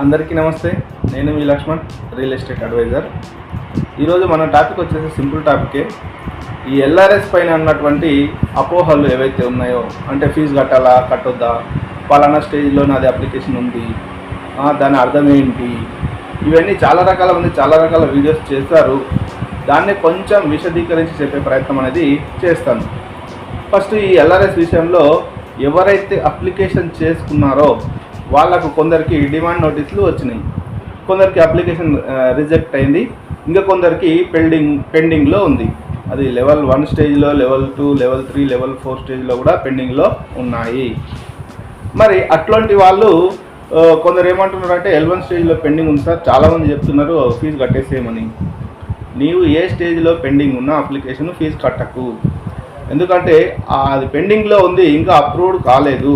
అందరికీ నమస్తే. నేను మీ లక్ష్మణ్ రియల్ ఎస్టేట్ అడ్వైజర్. ఈరోజు మన టాపిక్ వచ్చేసి సింపుల్ టాపికే. ఈ ఎల్ఆర్ఎస్ పైన ఉన్నటువంటి అపోహలు ఏవైతే ఉన్నాయో అంటే ఫీజు కట్టాలా కట్టొద్దా పలానా స్టేజ్లో నాది అప్లికేషన్ ఉంది దాని అర్థం ఏంటి? ఇవన్నీ చాలా రకాల మంది చాలా రకాల వీడియోస్ చేస్తారు. దాన్ని కొంచెం విశదీకరించి చెప్పే ప్రయత్నం అనేది చేస్తాను. ఫస్ట్ ఈ ఎల్ఆర్ఎస్ విషయంలో ఎవరైతే అప్లికేషన్ చేసుకున్నారో వాళ్ళకు కొందరికి డిమాండ్ నోటీసులు వచ్చినాయి. కొందరికి అప్లికేషన్ రిజెక్ట్ అయింది. ఇంకా కొందరికి పెండింగ్ పెండింగ్లో ఉంది. అది లెవెల్ వన్ స్టేజ్లో level two level three level four స్టేజ్లో కూడా పెండింగ్లో ఉన్నాయి. మరి అట్లాంటి వాళ్ళు కొందరు ఏమంటున్నారు అంటే ఎల్ వన్ స్టేజ్లో పెండింగ్ ఉంది సార్ చాలామంది చెప్తున్నారు ఫీజు కట్టేసేయమని. నీవు ఏ స్టేజ్లో పెండింగ్ ఉన్న అప్లికేషన్ ఫీజు కట్టకు. ఎందుకంటే అది పెండింగ్లో ఉంది ఇంకా అప్రూవ్డ్ కాలేదు.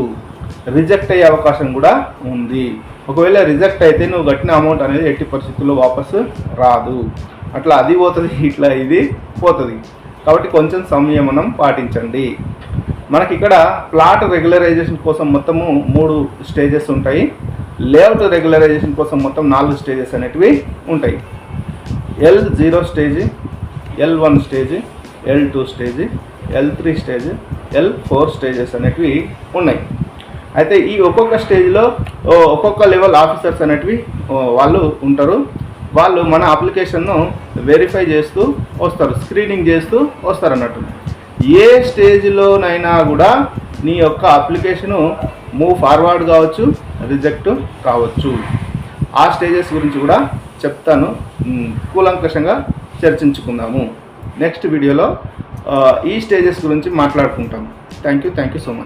రిజెక్ట్ అయ్యే అవకాశం కూడా ఉంది. ఒకవేళ రిజెక్ట్ అయితే నువ్వు కట్టిన అమౌంట్ అనేది ఎట్టి పరిస్థితుల్లో వాపసు రాదు. అట్లా అది పోతుంది ఇట్లా ఇది పోతుంది. కాబట్టి కొంచెం సంయమనం పాటించండి. మనకి ఇక్కడ ప్లాట్ రెగ్యులరైజేషన్ కోసం మొత్తము మూడు స్టేజెస్ ఉంటాయి. లేఅవుట్ రెగ్యులరైజేషన్ కోసం మొత్తం నాలుగు స్టేజెస్ అనేటివి ఉంటాయి. L zero stage L one stage L two stage L three stage L four stages అనేటివి ఉన్నాయి. అయితే ఈ ఒక్కొక్క స్టేజ్లో ఒక్కొక్క లెవెల్ ఆఫీసర్స్ అనేటివి వాళ్ళు ఉంటారు. వాళ్ళు మన అప్లికేషన్ను వెరిఫై చేస్తూ వస్తారు స్క్రీనింగ్ చేస్తూ వస్తారు అన్నట్టు. ఏ స్టేజ్లోనైనా కూడా నీ యొక్క అప్లికేషను మూవ్ ఫార్వర్డ్ కావచ్చు రిజెక్ట్ కావచ్చు. ఆ స్టేజెస్ గురించి కూడా చెప్తాను. కూలంకషంగా చర్చించుకుందాము. నెక్స్ట్ వీడియోలో ఈ స్టేజెస్ గురించి మాట్లాడుకుంటాము. Thank you thank you so much